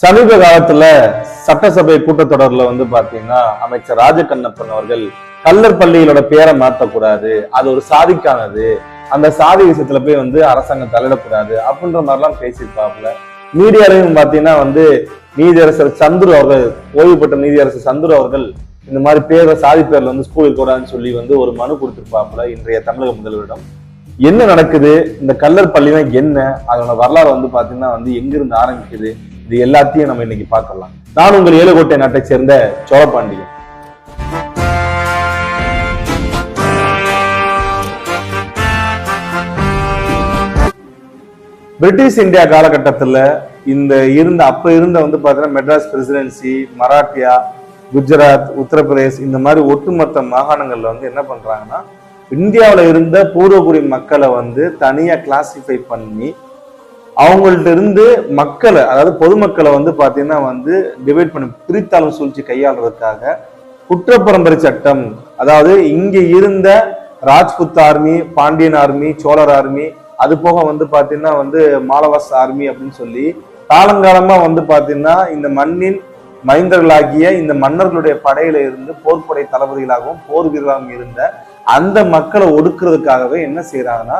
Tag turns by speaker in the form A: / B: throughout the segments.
A: சமீப காலத்துல சட்டசபை கூட்டத்தொடர்ல வந்து பாத்தீங்கன்னா அமைச்சர் ராஜகண்ணப்பன் அவர்கள் கல்லர் பள்ளிகளோட பேரை மாத்தக்கூடாது அது ஒரு சாதிக்கானது அந்த சாதி விஷயத்துல போய் வந்து அரசாங்கம் தலையிடக்கூடாது அப்படின்ற மாதிரிலாம் பேசியிருப்பாப்புல. மீடியாலையும் பாத்தீங்கன்னா வந்து நீதியரசர் சந்துரு அவர்கள் ஓய்வு பெற்ற நீதியரசர் சந்துரு அவர்கள் இந்த மாதிரி பேரை சாதி பேர்ல வந்து ஸ்கூல் கூடாதுன்னு சொல்லி வந்து ஒரு மனு கொடுத்திருப்பாப்புல இன்றைய தமிழக முதல்வரிடம். என்ன நடக்குது? இந்த கல்லர் பள்ளினா என்ன? அதோட வரலாறு வந்து பாத்தீங்கன்னா வந்து எங்கிருந்து ஆரம்பிக்குது? இது எல்லாத்தையும் நம்ம இன்னைக்கு பார்க்கலாம். நான் உங்கள் ஏழுகோட்டை நாட்டை சேர்ந்த சோழபாண்டியன். பிரிட்டிஷ் இந்தியா காலகட்டத்தில் இந்த இருந்த அப்ப இருந்த வந்து பார்த்தீங்கன்னா மெட்ராஸ் பிரசிடென்சி மராட்டியா குஜராத் உத்தரப்பிரதேஷ் இந்த மாதிரி ஒட்டுமொத்த மாகாணங்களில் வந்து என்ன பண்றாங்கன்னா இந்தியாவில் இருந்த பூர்வகுடி மக்களை வந்து தனியாக கிளாசிஃபை பண்ணி அவங்கள்ட்ட இருந்து மக்களை அதாவது பொதுமக்களை வந்து பார்த்தீங்கன்னா வந்து டிவைட் பண்ணி பிரித்தாளும் சூழ்ச்சி கையாளுறதுக்காக குற்றப்பரம்பரை சட்டம் அதாவது இங்கே இருந்த Rajput army Pandian army Cholar army அது போக வந்து பார்த்தீங்கன்னா வந்து மாலவாஸ் ஆர்மி அப்படின்னு சொல்லி காலங்காலமாக வந்து பார்த்தீங்கன்னா இந்த மண்ணின் மைந்தர்களாகிய இந்த மன்னர்களுடைய படையில இருந்து போர்ப்படை தளபதிகளாகவும் போர் வீரராகவும் இருந்த அந்த மக்களை ஒடுக்குறதுக்காகவே என்ன செய்யறாங்கன்னா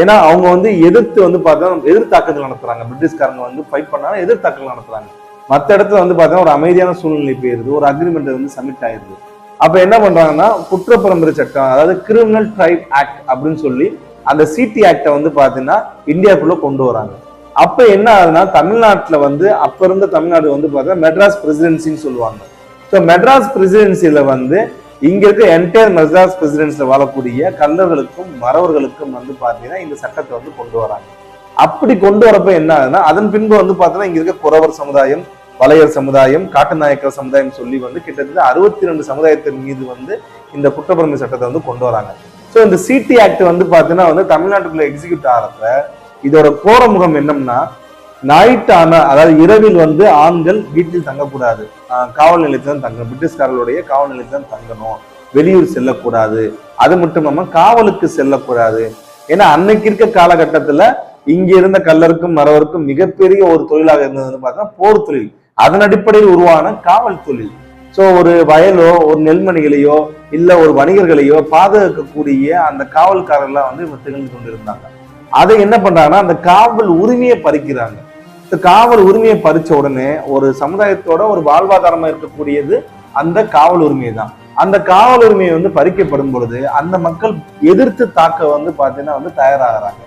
A: ஏன்னா அவங்க வந்து எதிர்த்து வந்து பார்த்தா எதிர்த்தாக்குதல் நடத்துறாங்க. பிரிட்டிஷ்காரங்க வந்து ஃபைட் பண்ணாலும் எதிர்த்தாக்குதல் நடத்துறாங்க. மற்ற இடத்துல வந்து பார்த்தீங்கன்னா ஒரு அமைதியான சூழ்நிலை போயிருது. ஒரு அக்ரிமெண்ட் வந்து சப்மிட் ஆயிருது. அப்ப என்ன பண்றாங்கன்னா குற்றப்பரம்பரை சட்டம் அதாவது கிரிமினல் ட்ரைப் ஆக்ட் அப்படின்னு சொல்லி அந்த சிடி ஆக்டை வந்து பாத்தீங்கன்னா இந்தியாவுக்குள்ள கொண்டு வராங்க. அப்ப என்ன ஆகுதுன்னா தமிழ்நாட்டுல வந்து அப்ப இருந்த தமிழ்நாடு வந்து பார்த்தீங்கன்னா மெட்ராஸ் பிரசிடென்சின்னு சொல்லுவாங்க. ஸோ மெட்ராஸ் பிரசிடென்சியில வந்து இங்க இருக்க என்டையர் மெட்ராஸ் பிரசிடென்ட்ஸ்ல வாழக்கூடிய கல்லர்களுக்கும் மறவர்களுக்கும் வந்து பாத்தீங்கன்னா இந்த சட்டத்தை வந்து கொண்டு வராங்க. அப்படி கொண்டு வரப்ப என்ன ஆகுதுன்னா அதன் பின்பு வந்து பாத்தீங்கன்னா இங்க இருக்க குறவர் சமுதாயம் வளையர் சமுதாயம் காட்டுநாயக்கர் சமுதாயம் சொல்லி வந்து கிட்டத்தட்ட அறுபத்தி ரெண்டு சமுதாயத்தின் மீது வந்து இந்த குற்றப்பரம்பரை சட்டத்தை வந்து கொண்டு வராங்க. ஸோ இந்த சிடி ஆக்ட் வந்து பாத்தீங்கன்னா வந்து தமிழ்நாட்டுக்குள்ள எக்ஸிக்யூட் ஆகிறப்ப இதோட கோர முகம் என்னம்னா நைட் ஆனால் அதாவது இரவில் வந்து ஆண்கள் வீட்டில் தங்கக்கூடாது. காவல் நிலையத்தில் தான் தங்கணும். பிரிட்டிஷ்காரர்களுடைய காவல் நிலையத்தில் தான் தங்கணும். வெளியூர் செல்லக்கூடாது. அது மட்டும் இல்லாமல் காவலுக்கு செல்லக்கூடாது. ஏன்னா அன்னைக்கு இருக்க காலகட்டத்தில் இங்கே இருந்த கல்லருக்கும் மரவருக்கும் மிகப்பெரிய ஒரு தொழிலாக இருந்ததுன்னு பார்த்தா போர் தொழில். அதன் அடிப்படையில் உருவான காவல் தொழில். ஸோ ஒரு வயலோ ஒரு நெல்மணிகளையோ இல்லை ஒரு வணிகர்களையோ பாதுகாக்கக்கூடிய அந்த காவல்காரர்லாம் வந்து இவங்க திகழ்ந்து கொண்டிருந்தாங்க. அதை என்ன பண்றாங்கன்னா அந்த காவல் உரிமையை பறிக்கிறாங்க. காவல் உரிமையை பறிச்ச உடனே ஒரு சமுதாயத்தோட ஒரு வாழ்வாதாரமா இருக்கக்கூடியது அந்த காவல் உரிமை தான் அந்த காவல் உரிமையை வந்து பறிக்கப்படும் பொழுது அந்த மக்கள் எதிர்த்து தாக்க வந்து பாத்தீங்கன்னா வந்து தயாராகிறாங்க.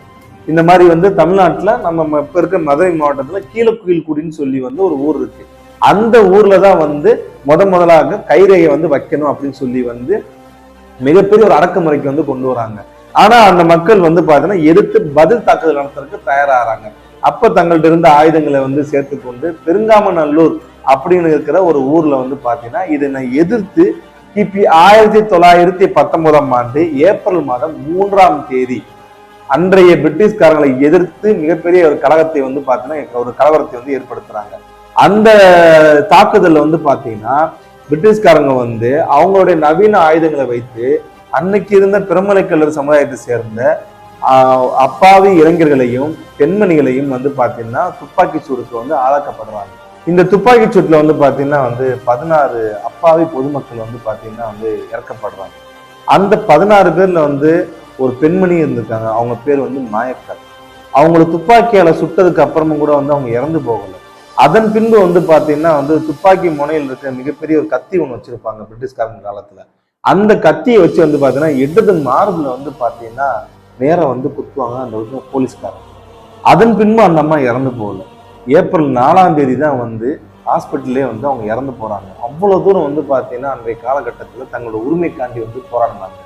A: இந்த மாதிரி வந்து தமிழ்நாட்டில் நம்ம இப்போ இருக்க மதுரை மாவட்டத்தில் கீழக்குயில்குடின்னு சொல்லி வந்து ஒரு ஊர் இருக்கு. அந்த ஊர்ல தான் வந்து முத முதலாக கைரையை வந்து வைக்கணும் அப்படின்னு சொல்லி வந்து மிகப்பெரிய ஒரு அடக்குமுறைக்கு வந்து கொண்டு வராங்க. ஆனா அந்த மக்கள் வந்து பாத்தீங்கன்னா எதிர்த்து பதில் தாக்குதல் நடத்துறதுக்கு தயாராகிறாங்க. அப்ப தங்கள்கிட்ட இருந்த ஆயுதங்களை வந்து சேர்த்து கொண்டு பெருங்காமநல்லூர் அப்படின்னு இருக்கிற ஒரு ஊர்ல வந்து பாத்தீங்கன்னா இதனை எதிர்த்து கிபி ஆயிரத்தி தொள்ளாயிரத்தி பத்தொன்பதாம் ஆண்டு ஏப்ரல் மாதம் மூன்றாம் தேதி அன்றைய பிரிட்டிஷ்காரங்களை எதிர்த்து மிகப்பெரிய ஒரு கழகத்தை வந்து பாத்தீங்கன்னா ஒரு கலவரத்தை வந்து ஏற்படுத்துறாங்க. அந்த தாக்குதல்ல வந்து பாத்தீங்கன்னா பிரிட்டிஷ்காரங்க வந்து அவங்களுடைய நவீன ஆயுதங்களை வைத்து அன்னைக்கு இருந்த பிரமலை சமுதாயத்தை சேர்ந்த அப்பாவி இளைஞர்களையும் பெண்மணிகளையும் வந்து பார்த்தீங்கன்னா துப்பாக்கி சூடுக்கு வந்து ஆளாக்கப்படுறாங்க. இந்த துப்பாக்கி சூட்டில் வந்து பார்த்தீங்கன்னா வந்து பதினாறு அப்பாவி பொதுமக்கள் வந்து பார்த்தீங்கன்னா வந்து இறக்கப்படுறாங்க. அந்த பதினாறு பேரில் வந்து ஒரு பெண்மணி இருந்திருக்காங்க. அவங்க பேர் வந்து மாயக்கர் அவங்கள துப்பாக்கியால் சுட்டதுக்கு அப்புறமும் கூட வந்து அவங்க இறந்து போகலை. அதன் பின்பு வந்து பார்த்தீங்கன்னா வந்து துப்பாக்கி முனையில் இருக்க மிகப்பெரிய ஒரு கத்தி ஒன்று வச்சுருப்பாங்க பிரிட்டிஷ்காரங்க காலத்தில். அந்த கத்தியை வச்சு வந்து பார்த்தீங்கன்னா இடது மார்பில் வந்து பார்த்தீங்கன்னா நேராக வந்து குத்துவாங்க அந்த ஒரு போலீஸ்காரன். அதன் பின்பு அந்த அம்மா இறந்து போகல. ஏப்ரல் நாலாம் தேதி தான் வந்து ஹாஸ்பிட்டல்லே வந்து அவங்க இறந்து போகிறாங்க அவ்வளோ தூரம் வந்து பார்த்தீங்கன்னா அன்றைய காலகட்டத்தில் தங்களோட உரிமைக்காண்டி வந்து போராடினாங்க.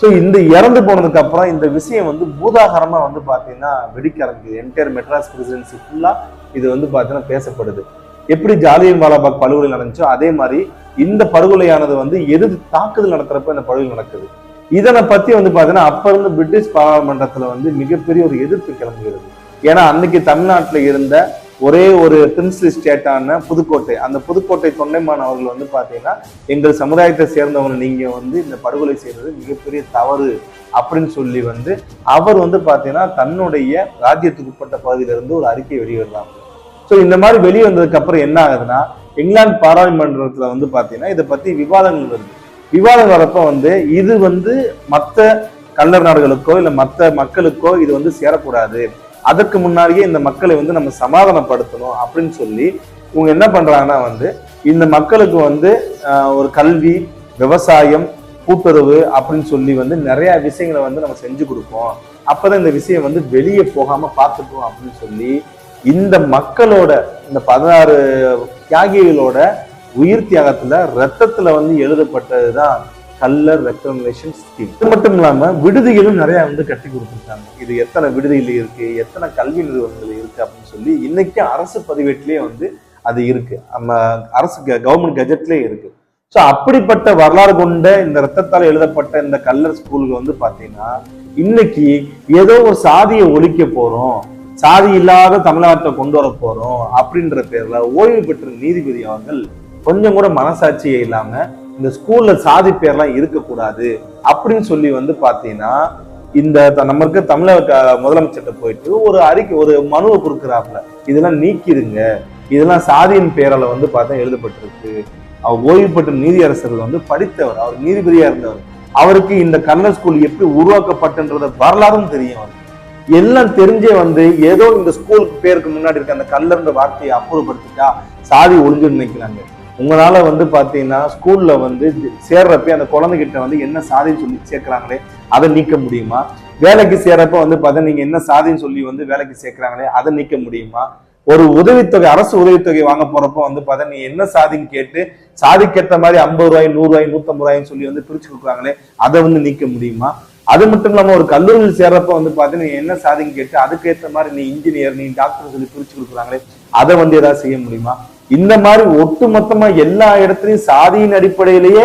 A: ஸோ இந்த இறந்து போனதுக்கு அப்புறம் இந்த விஷயம் வந்து பூதாகரமாக வந்து பார்த்தீங்கன்னா வெடிக்க ஆரம்பிக்குது. என்டையர் மெட்ராஸ் பிரசிடென்சி ஃபுல்லாக இது வந்து பார்த்தீங்கன்னா பேசப்படுது. எப்படி ஜாலியன் வாலாபாக் படுகொலை நடந்துச்சோ அதே மாதிரி இந்த படுகொலையானது வந்து எது தாக்குதல் நடத்துறப்ப இந்த படுகொலை நடக்குது. இதனை பத்தி வந்து பாத்தீங்கன்னா அப்ப இருந்து பிரிட்டிஷ் பாராளுமன்றத்துல வந்து மிகப்பெரிய ஒரு எதிர்ப்பு கிளம்புகிறது. ஏன்னா அன்னைக்கு தமிழ்நாட்டுல இருந்த ஒரே ஒரு பிரின்சிபல் ஸ்டேட்டான புதுக்கோட்டை அந்த புதுக்கோட்டை தொண்டைமான் அவர்கள் வந்து பாத்தீங்கன்னா எங்கள் சமுதாயத்தை சேர்ந்தவங்க நீங்க வந்து இந்த படுகொலை செய்யறது மிகப்பெரிய தவறு அப்படின்னு சொல்லி வந்து அவர் வந்து பாத்தீங்கன்னா தன்னுடைய ராஜ்யத்துக்கு உட்பட்ட பகுதியில இருந்து ஒரு அறிக்கை வெளியிடுறாங்க ஸோ இந்த மாதிரி வெளியே வந்ததுக்கு அப்புறம் என்ன ஆகுதுன்னா இங்கிலாந்து பாராளுமன்றத்துல வந்து பாத்தீங்கன்னா இதை பத்தி விவாதங்கள் வருது. விவாதம் வரப்ப வந்து இது வந்து மற்ற கல்லர் நாடுகளுக்கோ இல்லை மற்ற மக்களுக்கோ இது வந்து சேரக்கூடாது. அதற்கு முன்னாடியே இந்த மக்களை வந்து நம்ம சமாதானப்படுத்தணும் அப்படின்னு சொல்லி இவங்க என்ன பண்றாங்கன்னா வந்து இந்த மக்களுக்கு வந்து ஒரு கல்வி விவசாயம் கூட்டுறவு அப்படின்னு சொல்லி வந்து நிறைய விஷயங்களை வந்து நம்ம செஞ்சு கொடுப்போம். அப்பதான் இந்த விஷயம் வந்து வெளியே போகாம பார்த்துப்போம் அப்படின்னு சொல்லி இந்த மக்களோட இந்த பதினாறு தியாகிகளோட உயிர் தியாகத்துல ரத்தத்துல வந்து எழுதப்பட்டது தான் கல்லர் ரெக்கக்னேஷன் ஸ்கீம். இது மட்டும் இல்லாம விடுதிகளும் நிறைய வந்து கட்டி கொடுத்துருக்காங்க. இது எத்தனை விடுதிகள் இருக்கு எத்தனை கல்வி நிறுவனங்கள் இருக்கு அப்படின்னு சொல்லி இன்னைக்கு அரசு பதிவேட்டிலேயே வந்து அது இருக்கு. நம்ம அரசு கவர்மெண்ட் கஜெட்லேயே இருக்கு. ஸோ அப்படிப்பட்ட வரலாறு கொண்ட இந்த ரத்தத்தால் எழுதப்பட்ட இந்த கல்லர் ஸ்கூலுக்கு வந்து பார்த்தீங்கன்னா இன்னைக்கு ஏதோ ஒரு சாதியை ஒழிக்க போறோம் சாதி இல்லாத தமிழ்நாட்டை கொண்டு வர போறோம் அப்படின்ற பேர்ல ஓய்வு பெற்ற நீதிபதி அவர்கள் கொஞ்சம் கூட மனசாட்சியே இல்லாம இந்த ஸ்கூல்ல சாதி பேர்லாம் இருக்கக்கூடாது அப்படின்னு சொல்லி வந்து பாத்தீங்கன்னா இந்த த- நம்ம இருக்க தமிழக முதலமைச்சர்கிட்ட போயிட்டு ஒரு அறிக்கை ஒரு மனுவை கொடுக்குறாப்புல. இதெல்லாம் நீக்கிடுங்க. இதெல்லாம் சாதியின் பேரால வந்து பார்த்தா எழுதப்பட்டிருக்கு. அவர் ஓய்வு பெற்ற நீதியரசர்கள் வந்து படித்தவர். அவர் நீதிபதியா இருந்தவர். அவருக்கு இந்த கன்னட ஸ்கூல் எப்படி உருவாக்கப்பட்டன்றத வரலாறும் தெரியும் எல்லாம் தெரிஞ்சே வந்து ஏதோ இந்த ஸ்கூலுக்கு பேருக்கு முன்னாடி இருக்க அந்த கல்லர்ன்ற வார்த்தையை அப்புறப்படுத்திட்டா சாதி ஒழிஞ்சுன்னு நினைக்கிறாங்க. உங்களால வந்து பார்த்தீங்கன்னா ஸ்கூல்ல வந்து சேர்றப்ப அந்த குழந்தைகிட்ட வந்து என்ன சாதின்னு சொல்லி சேர்க்குறாங்களே அதை நீக்க முடியுமா? வேலைக்கு சேர்றப்ப வந்து பார்த்தா நீங்க என்ன சாதின்னு சொல்லி வந்து வேலைக்கு சேர்க்கறாங்களே அதை நீக்க முடியுமா? ஒரு உதவித்தொகை அரசு உதவித்தொகை வாங்க போறப்ப வந்து பார்த்தா நீ என்ன சாதின்னு கேட்டு சாதிக்கேற்ற மாதிரி ஐம்பது ரூபாய் நூறுரூவாய் நூற்றம்பது ரூபாய்ன்னு சொல்லி வந்து பிரிச்சு கொடுக்குறாங்களே அதை வந்து நீக்க முடியுமா? அது மட்டும் இல்லாமல் ஒரு கல்லூரியில் சேர்றப்ப வந்து பார்த்தீங்கன்னா நீ என்ன சாதின்னு கேட்டு அதுக்கேற்ற மாதிரி நீ இன்ஜினியர் நீ டாக்டர் சொல்லி பிரிச்சு கொடுக்குறாங்களே அதை வந்து ஏதாவது செய்ய முடியுமா? இந்த மாதிரி ஒட்டு மொத்தமா எல்லா இடத்துலையும் சாதியின் அடிப்படையிலேயே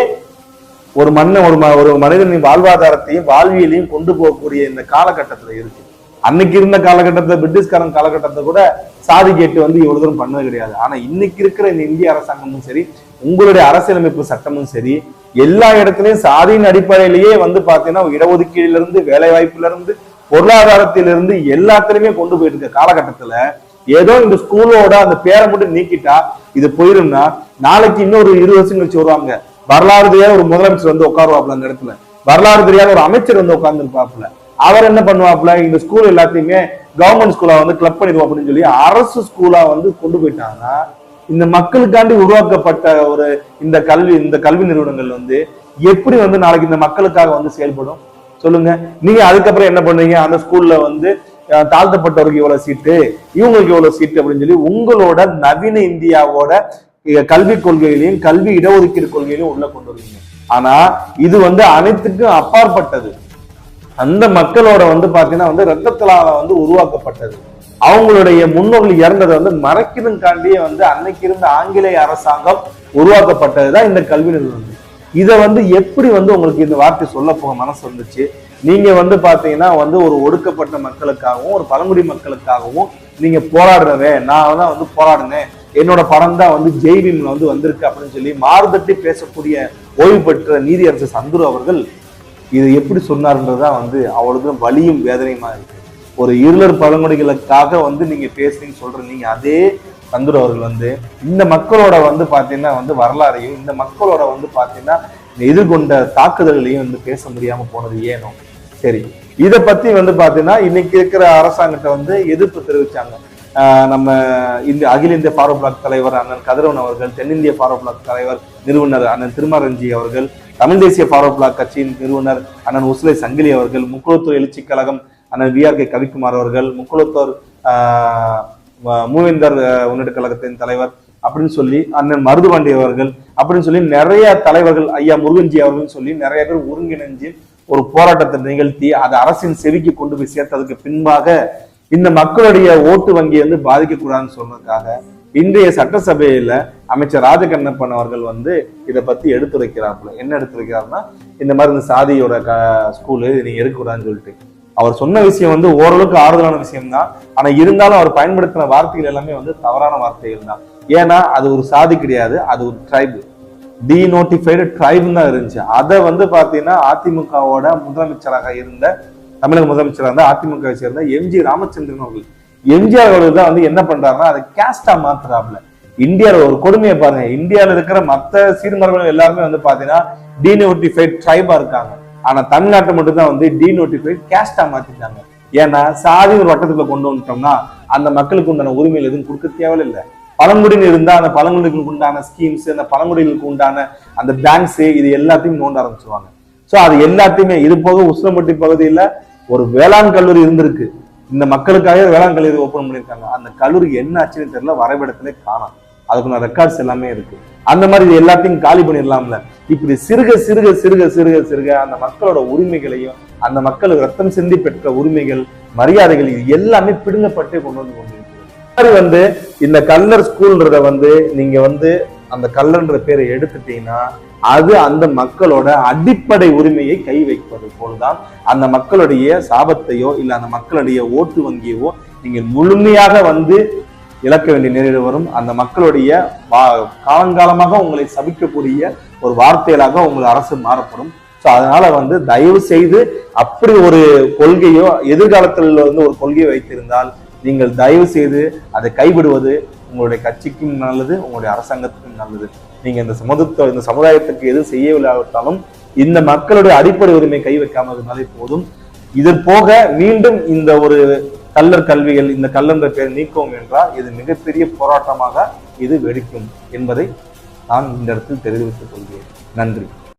A: ஒரு மண்ணை ஒரு ம- ஒரு மனிதனின் வாழ்வாதாரத்தையும் வாழ்வியலையும் கொண்டு போகக்கூடிய இந்த காலகட்டத்துல இருக்கு. அன்னைக்கு இருந்த காலகட்டத்தை பிரிட்டிஷ்காரன் காலகட்டத்தை கூட சாதி கேட்டு வந்து இவ்வளவு தூரம் பண்ணது கிடையாது. ஆனா இன்னைக்கு இருக்கிற இந்த இந்திய அரசாங்கமும் சரி உங்களுடைய அரசியலமைப்பு சட்டமும் சரி எல்லா இடத்துலயும் சாதியின் அடிப்படையிலேயே வந்து பாத்தீங்கன்னா இடஒதுக்கீடுல இருந்து வேலை வாய்ப்புல இருந்து பொருளாதாரத்திலிருந்து எல்லாத்துலயுமே கொண்டு போயிட்டு இருக்க காலகட்டத்துல ஏதோ இந்த ஸ்கூலோட அந்த பேரை மட்டும் நீக்கிட்டா இது போயிரும்னா நாளைக்கு இன்னொரு இருபது வருஷம் கழிச்சு வருவாங்க. வரலாறு தெரியாத ஒரு முதலமைச்சர் வந்து உட்காருவாப்புல அந்த இடத்துல. வரலாறு தெரியாத ஒரு அமைச்சர் வந்து உட்கார்ந்துருப்பாப்ல அவர் என்ன பண்ணுவாப்புல? இந்த ஸ்கூல் எல்லாத்தையுமே கவர்மெண்ட் ஸ்கூலா வந்து கிளப் பண்ணிடுவோம் அப்படின்னு சொல்லி அரசு ஸ்கூலா வந்து கொண்டு போயிட்டாங்கன்னா இந்த மக்களுக்காண்டி உருவாக்கப்பட்ட ஒரு இந்த கல்வி இந்த கல்வி நிறுவனங்கள் வந்து எப்படி வந்து நாளைக்கு இந்த மக்களுக்காக வந்து செயல்படும்? சொல்லுங்க. நீங்க அதுக்கப்புறம் என்ன பண்ணுவீங்க? அந்த ஸ்கூல்ல வந்து தாழ்த்தப்பட்டவருக்கு இவ்வளவு சீட்டு இவங்களுக்கு இவ்வளவு சீட்டு அப்படின்னு சொல்லி உங்களோட நவீன இந்தியாவோட கல்விக் கொள்கைகளையும் கல்வி இடஒதுக்கீடு கொள்கையிலையும் உள்ள கொண்டு வருவீங்க. ஆனா இது வந்து அனைத்துக்கும் அப்பாற்பட்டது. அந்த மக்களோட வந்து பாத்தீங்கன்னா வந்து ரத்தத்திலால வந்து உருவாக்கப்பட்டது. அவங்களுடைய முன்னோர்கள் இறந்ததை வந்து மறைக்கிறதுக்காண்டியே வந்து அன்னைக்கு இருந்த ஆங்கிலேய அரசாங்கம் உருவாக்கப்பட்டதுதான் இந்த கல்வி நிறுவனம். இதை வந்து எப்படி வந்து உங்களுக்கு இந்த வார்த்தை சொல்ல போக மனசு வந்துச்சு? நீங்க வந்து பாத்தீங்கன்னா வந்து ஒரு ஒடுக்கப்பட்ட மக்களுக்காகவும் ஒரு பழங்குடி மக்களுக்காகவும் நீங்க போராடுறவன் நான் தான் வந்து போராடினேன். என்னோட படம் தான் வந்து ஜெய்பீம்ல வந்து வந்திருக்கு அப்படின்னு சொல்லி மாறுதட்டி பேசக்கூடிய ஓய்வு பெற்ற நீதியரசர் சந்துரு அவர்கள் இதை எப்படி சொன்னார்ன்றதுதான் வந்து அவ்வளவு வலியும் வேதனையுமா இருக்கு. ஒரு இருளர் பழங்குடிகளுக்காக வந்து நீங்க பேசுறீங்கன்னு சொல்ற நீங்க அதே சந்துரு அவர்கள் வந்து இந்த மக்களோட வந்து பாத்தீங்கன்னா வந்து வரலாறையும் இந்த மக்களோட வந்து பாத்தீங்கன்னா எதிர்கொண்ட தாக்குதல்களையும் வந்து பேச முடியாம போனது ஏனோ? சரி. இதை பத்தி வந்து பாத்தீங்கன்னா இன்னைக்கு இருக்கிற அரசாங்கத்தை வந்து எதிர்ப்பு தெரிவிச்சாங்க. நம்ம இந்த அகில இந்திய ஃபாரோ பிளாக் தலைவர் அண்ணன் கதிரவன் அவர்கள் தென்னிந்திய ஃபாரோ பிளாக் தலைவர் நிறுவனர் அண்ணன் திருமாரஞ்சி அவர்கள் தமிழ் தேசிய ஃபாரோ பிளாக் கட்சியின் நிறுவனர் அண்ணன் உஸ்லை சங்கிலி அவர்கள் முக்குளத்தூர் எழுச்சி கழகம் அண்ணன் விஆர் கே கவிக்குமார் அவர்கள் முக்குளத்தோர் ஆஹ், மூவேந்தர் ஆஹ், கழகத்தின் தலைவர் அப்படின்னு சொல்லி அண்ணன் மருதுபாண்டி அவர்கள் அப்படின்னு சொல்லி நிறைய தலைவர்கள் ஐயா முருகன்ஜி அவர்கள் சொல்லி நிறைய பேர் ஒருங்கிணைஞ்சு ஒரு போராட்டத்தை நிகழ்த்தி அதை அரசின் செவிக்கு கொண்டு போய் சேர்த்ததுக்கு பின்பாக இந்த மக்களுடைய ஓட்டு வங்கி வந்து பாதிக்கக்கூடாதுன்னு சொன்னதுக்காக இன்றைய சட்டசபையில அமைச்சர் ராஜகண்ணப்பன் அவர்கள் வந்து இதை பத்தி எடுத்துரைக்கிறாப்புல. என்ன எடுத்துரைக்கிறாருன்னா இந்த மாதிரி இந்த சாதியோட க ஸ்கூலு நீங்க எடுக்கக்கூடாதுன்னு சொல்லிட்டு. அவர் சொன்ன விஷயம் வந்து ஓரளவுக்கு ஆறுதலான விஷயம் தான் ஆனா இருந்தாலும் அவர் பயன்படுத்தின வார்த்தைகள் எல்லாமே வந்து தவறான வார்த்தைகள் தான். ஏன்னா அது ஒரு சாதி கிடையாது அது ஒரு ட்ரைபு டீநோட்டிஃபைடு ட்ரைப்னு தான் இருந்துச்சு. அதை வந்து பாத்தீங்கன்னா அதிமுகவோட முதலமைச்சராக இருந்த தமிழக முதலமைச்சராக இருந்த அதிமுகவை சேர்ந்த எம்ஜி ராமச்சந்திரன் அவர்கள். எம்ஜிஆர் அவர்கள் தான் வந்து என்ன பண்றாருன்னா அதை கேஸ்டா மாத்துறாப்ல இந்தியாவில் ஒரு கொடுமையை பாருங்க. இந்தியாவில் இருக்கிற மற்ற சீர்மரபுகள் எல்லாருமே வந்து பாத்தீங்கன்னா டீநோட்டிஃபைட் ட்ரைபா இருக்காங்க. ஆனா தமிழ்நாட்டை மட்டும்தான் வந்து டி நோட்டிஃபைட் கேஸ்டா மாத்திட்டாங்க. ஏன்னா சாதி ஒரு வட்டத்துக்குள்ள கொண்டு வந்துட்டோம்னா அந்த மக்களுக்கு உண்டான உரிமைகள் எதுவும் கொடுக்க தேவையில்லை. பழங்குடியில் இருந்தால் அந்த பழங்குடிகளுக்கு உண்டான ஸ்கீம்ஸ் அந்த பழங்குடிகளுக்கு உண்டான அந்த பேங்க்ஸு இது எல்லாத்தையும் நோண்ட ஆரம்பிச்சிருவாங்க. சோ அது எல்லாத்தையுமே இது போக உசிலம்பட்டி பகுதியில ஒரு வேளாண் கல்லூரி இருந்திருக்கு. இந்த மக்களுக்காக வேளாண் கல்லூரி ஓப்பன் பண்ணியிருக்காங்க. அந்த கல்லூரி என்ன ஆச்சுன்னு தெரியல வரைபடத்திலே காணோம். அதுக்குள்ள ரெக்கார்ட்ஸ் எல்லாமே இருக்கு. அந்த மாதிரி இது எல்லாத்தையும் காலி பண்ணிடலாம்ல. இப்படி சிறுக சிறுக சிறுக சிறுக சிறுக அந்த மக்களோட உரிமைகளையும் அந்த மக்கள் ரத்தம் சிந்தி பெற்ற உரிமைகள் மரியாதைகள் இது எல்லாமே பிடுங்கப்பட்டு கொண்டு வந்து கொண்டு மாதிரி வந்து இந்த கல்லர் ஸ்கூல்ன்றத வந்து நீங்க வந்து அந்த கல்லன்ற பேரை எடுத்துட்டீங்கன்னா அது அந்த மக்களோட அடிப்படை உரிமையை கை வைப்பது போலதான் அந்த மக்களுடைய சாபத்தையோ இல்ல அந்த மக்களுடைய ஓட்டு வங்கியவோ நீங்க முழுமையாக வந்து இழக்க வேண்டிய நிலையில் வரும். அந்த மக்களுடைய காலங்காலமாக உங்களை சபிக்கக்கூடிய ஒரு வார்த்தைகளாக உங்கள் அரசு மாறப்படும். ஸோ அதனால வந்து தயவு செய்து அப்படி ஒரு கொள்கையோ எதிர்காலத்தில் வந்து ஒரு கொள்கையை வைத்திருந்தால் நீங்கள் தயவு செய்து அதை கைவிடுவது உங்களுடைய கட்சிக்கும் நல்லது உங்களுடைய அரசாங்கத்துக்கும் நல்லது. நீங்க இந்த சமூகத்தை இந்த சமுதாயத்துக்கு எது செய்யவில்லாவிட்டாலும் இந்த மக்களுடைய அடிப்படை உரிமை கை வைக்காமல் இருந்தாலே போதும். இது போக மீண்டும் இந்த ஒரு கல்லர் கல்விகள் இந்த கல்லன்ற பெயர் நீக்குவோம் என்றால் இது மிகப்பெரிய போராட்டமாக இது வெடிக்கும் என்பதை நான் இந்த இடத்தில் தெரிவித்துக் கொள்கிறேன். நன்றி.